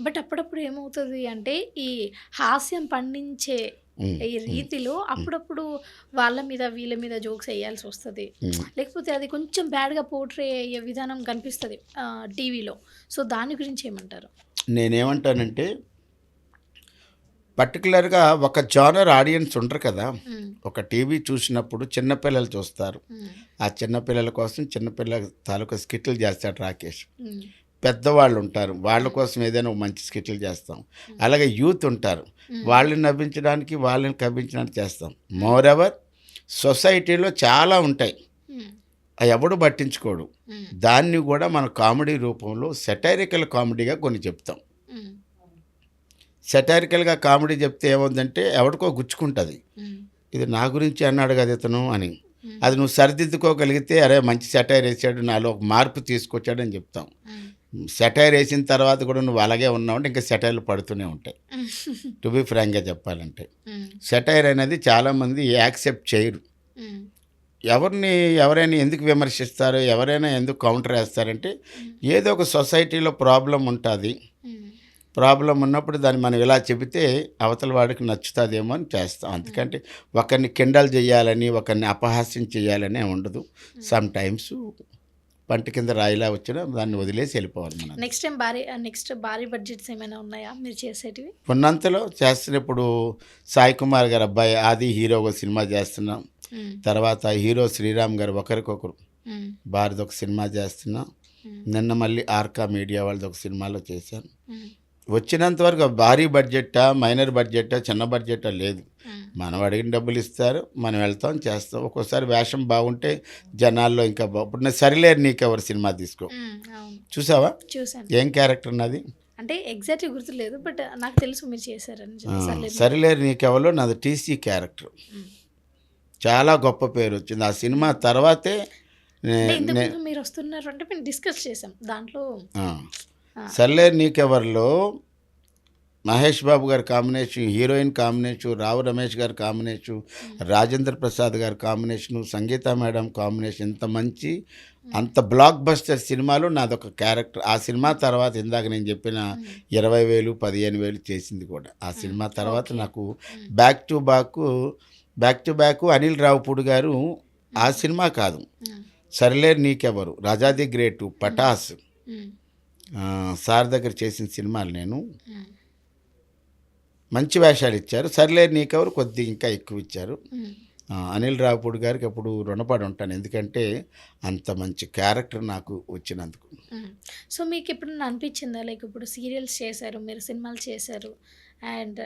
But అప్పుడప్పుడు ఏమవుతుంది అంటే ఈ హాస్యం పండించే ఈ రీతిలో అప్పుడప్పుడు వాళ్ళ మీద వీళ్ళ మీద జోక్స్ వేయాల్సి వస్తుంది. లేకపోతే అది కొంచెం బ్యాడ్గా పోర్ట్రే అయ్యే విధానం కనిపిస్తుంది టీవీలో సో దాని గురించి ఏమంటారు నేనేమంటానంటే పర్టికులర్గా ఒక జానర్ ఆడియన్స్ ఉండరు కదా. ఒక టీవీ చూసినప్పుడు చిన్నపిల్లలు చూస్తారు. ఆ చిన్నపిల్లల కోసం చిన్నపిల్లల తాలూకా స్కిట్లు చేస్తాడు రాకేష్. పెద్దవాళ్ళు ఉంటారు వాళ్ళ కోసం ఏదైనా మంచి స్కిట్లు చేస్తాం. అలాగే యూత్ ఉంటారు. వాళ్ళని నవ్వించడానికి వాళ్ళని కవ్వించడానికి చేస్తాం. మోర్ ఎవర్ సొసైటీలో చాలా ఉంటాయి. ఎవడు పట్టించుకోడు. దాన్ని కూడా మన కామెడీ రూపంలో సెటైరికల్ కామెడీగా కొన్ని చెప్తాం. సెటైరికల్గా కామెడీ చెప్తే ఏమవుతుందంటే ఎవరికో గుచ్చుకుంటుంది. ఇది నా గురించి అన్నాడు కదా ఇతను అని. అది నువ్వు సరిదిద్దుకోగలిగితే అరే మంచి సెటైర్ వేసాడు నాలో ఒక మార్పు తీసుకొచ్చాడు అని చెప్తాం. సెటైర్ వేసిన తర్వాత కూడా నువ్వు అలాగే ఉన్నావు అంటే ఇంకా సెటైర్లు పడుతూనే ఉంటాయి. టు బి ఫ్రాంక్గా చెప్పాలంటే. సెటైర్ అనేది చాలామంది యాక్సెప్ట్ చేయరు. ఎవరిని ఎవరైనా ఎందుకు విమర్శిస్తారు ఎవరైనా ఎందుకు కౌంటర్ వేస్తారంటే ఏదో ఒక సొసైటీలో ప్రాబ్లం ఉంటుంది. ప్రాబ్లం ఉన్నప్పుడు దాన్ని మనం ఇలా చెబితే అవతల వాడికి నచ్చుతుందేమో అని చేస్తాం. అందుకంటే ఒకరిని కిండల్ చేయాలని ఒకరిని అపహాస్యం చేయాలని ఉండదు. సమ్ టైమ్స్ పంట కింద రాయిలా వచ్చినా దాన్ని వదిలేసి వెళ్ళిపోవాలి మనం నెక్స్ట్ టైం భారీ నెక్స్ట్ భారీ బడ్జెట్స్ ఏమైనా ఉన్నాయా మీరు చేసేటివి ఉన్నంతలో చేస్తున్నప్పుడు సాయి కుమార్ గారు అబ్బాయి ఆది హీరో ఒక సినిమా చేస్తున్నాం మ్మ్. తర్వాత హీరో శ్రీరామ్ గారు ఒకరికొకరు మ్మ్. భారత్ ఒక సినిమా చేస్తున్నాం మ్మ్. నిన్న మళ్ళీ ఆర్కా మీడియా వాళ్ళది ఒక సినిమాలో చేశాను. వచ్చినంత వరకు భారీ బడ్జెట్టా మైనర్ బడ్జెట్టా చిన్న బడ్జెట్టా లేదు. మనం అడిగిన డబ్బులు ఇస్తారు మనం వెళ్తాం చేస్తాం. ఒక్కోసారి వేషం బాగుంటే జనాల్లో ఇంకా బా ఇప్పుడు నేను సరిలేరు నీకెవరు సినిమా తీసుకో. చూసావా? ఏం క్యారెక్టర్ నాది? అంటే ఎగ్జాక్ట్గా గుర్తులేదు బట్ నాకు తెలుసు మీరు చేశారని సరిలేరు నీకెవరో? నాది టీసీ క్యారెక్టర్. చాలా గొప్ప పేరు వచ్చింది. ఆ సినిమా తర్వాతే మీరు వస్తున్నారు అంటే మేము డిస్కస్ చేసాం దాంట్లో సర్లేరు నీకెవరిలో? మహేష్ బాబు గారి combination heroine combination Rao Ramesh గారి కాంబినేషన్ రాజేంద్ర ప్రసాద్ గారి కాంబినేషను సంగీత మేడం కాంబినేషన్ ఇంత మంచి అంత బ్లాక్ బస్టర్ సినిమాలో నాదొక క్యారెక్టర్. ఆ సినిమా తర్వాత ఇందాక నేను చెప్పిన ఇరవై వేలు పదిహేను వేలు చేసింది కూడా. ఆ సినిమా తర్వాత నాకు back to back back to back Anil Ravipudi గారు ఆ సినిమా కాదు. మ్మ్. సరిలేరు నీకెవరు? రాజాది గ్రేటు పటాస్. సార్ దగ్గర చేసిన సినిమాలు నేను. మంచి వేషాలు ఇచ్చారు. సర్లే నీకెవరు కొద్ది ఇంకా ఎక్కువ ఇచ్చారు. అనిల్ రావుపూడి గారికి అప్పుడు రుణపడి ఉంటాను. ఎందుకంటే అంత మంచి క్యారెక్టర్ నాకు వచ్చినందుకు. సో మీకు ఇప్పుడు అనిపించిందా? లైక్ ఇప్పుడు సీరియల్స్ చేశారు మీరు సినిమాలు చేశారు అండ్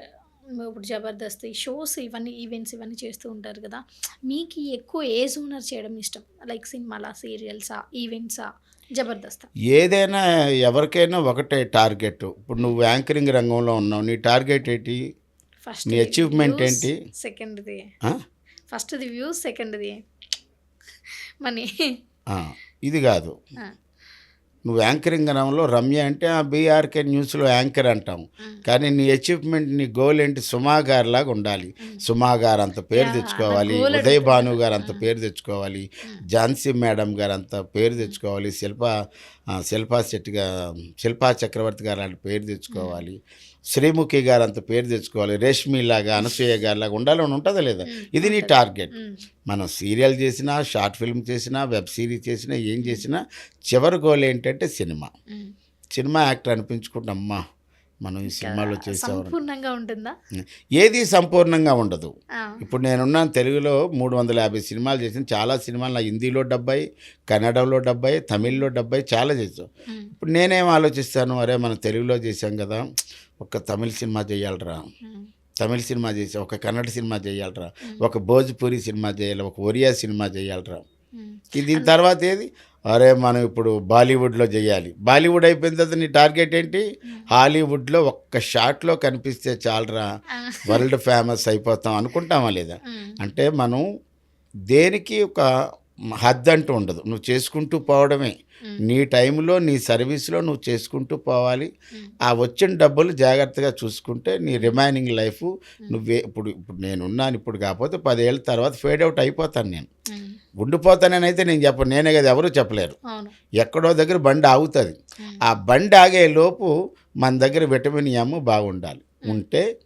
ఇప్పుడు జబర్దస్త్ షోస్ ఇవన్నీ ఈవెంట్స్ ఇవన్నీ చేస్తూ ఉంటారు కదా. మీకు ఎక్కువ ఏ జూనర్ చేయడం ఇష్టం? లైక్ సినిమాలా సీరియల్సా ఈవెంట్సా? జబర్దస్త్. ఏదైనా ఎవరికైనా ఒకటే టార్గెట్. ఇప్పుడు నువ్వు యాంకరింగ్ రంగంలో ఉన్నావు నీ టార్గెట్ ఏంటి? ఫస్ట్ నీ achievement ఏంటి? సెకండ్ది? ఫస్ట్ది వ్యూస్ సెకండ్ది మనీ ఇది కాదు. నువ్వు యాంకరింగ్ రంగంలో రమ్య అంటే ఆ బీఆర్కే న్యూస్లో యాంకర్ అంటాం. కానీ నీ అచీవ్మెంట్ నీ గోల్ ఏంటి? సుమా గారు లాగా ఉండాలి. సుమా గారు అంత పేరు తెచ్చుకోవాలి. ఉదయ్. భాను గారు అంత పేరు తెచ్చుకోవాలి. ఝాన్సీ మేడం గారు అంత పేరు తెచ్చుకోవాలి. శిల్ప శిల్పా శెట్టి శిల్పా చక్రవర్తి గారు అలాంటి పేరు తెచ్చుకోవాలి. శ్రీముఖి గారు అంత పేరు తెచ్చుకోవాలి. రేష్మి లాగా అనసూయ గారి లాగా ఉండాలని ఉంటుందా లేదా? ఇది నీ టార్గెట్. మనం సీరియల్ చేసినా షార్ట్ ఫిల్మ్ చేసినా వెబ్ సిరీస్ చేసినా ఏం చేసినా చివరి గోల్ ఏంటంటే సినిమా. సినిమా యాక్టర్ అనిపించుకుంటే అమ్మా మనం ఈ సినిమాలో సంపూర్ణంగా ఉంటుందా? ఏది సంపూర్ణంగా ఉండదు. ఇప్పుడు నేనున్నాను తెలుగులో మూడు వందల యాభై సినిమాలు చేసిన చాలా సినిమాలు నా హిందీలో డెబ్బై కన్నడంలో డెబ్బై తమిళ్ళో డెబ్బై చాలా చేసాం. ఇప్పుడు నేనేం ఆలోచిస్తాను? అరే మనం తెలుగులో చేసాం కదా ఒక తమిళ సినిమా చేయాలరా. తమిళ సినిమా చేసాం ఒక కన్నడ సినిమా చేయాలరా. ఒక భోజ్పురి సినిమా చేయాలి ఒక ఒరియా సినిమా చేయాలరా. దీని తర్వాత ఏది? అరే మనం ఇప్పుడు బాలీవుడ్లో చేయాలి. బాలీవుడ్ అయిపోయిన తర్వాత నీ టార్గెట్ ఏంటి? హాలీవుడ్లో ఒక్క షాట్లో కనిపిస్తే చాలరా. వరల్డ్ ఫేమస్ అయిపోతాం అనుకుంటామా లేదా. అంటే మనం దేనికి ఒక హద్దు అంటూ ఉండదు. నువ్వు చేసుకుంటూ పోవడమే. నీ టైంలో నీ సర్వీస్లో నువ్వు చేసుకుంటూ పోవాలి. ఆ వచ్చిన డబ్బులు జాగ్రత్తగా చూసుకుంటే నీ రిమైనింగ్ లైఫ్ నువ్వే ఇప్పుడు ఇప్పుడు నేనున్నాను ఇప్పుడు కాకపోతే పదేళ్ళ తర్వాత ఫేడ్ అవుట్ అయిపోతాను నేను. మ్మ్. ఉండిపోతాననైతే నేను చెప్పను నేనే కదా ఎవరు చెప్పలేరు. ఎక్కడో దగ్గర బండి ఆగుతుంది. ఆ బండి ఆగే లోపు మన దగ్గర విటమిన్ ఎమ్ బాగుండాలి. ఉంటే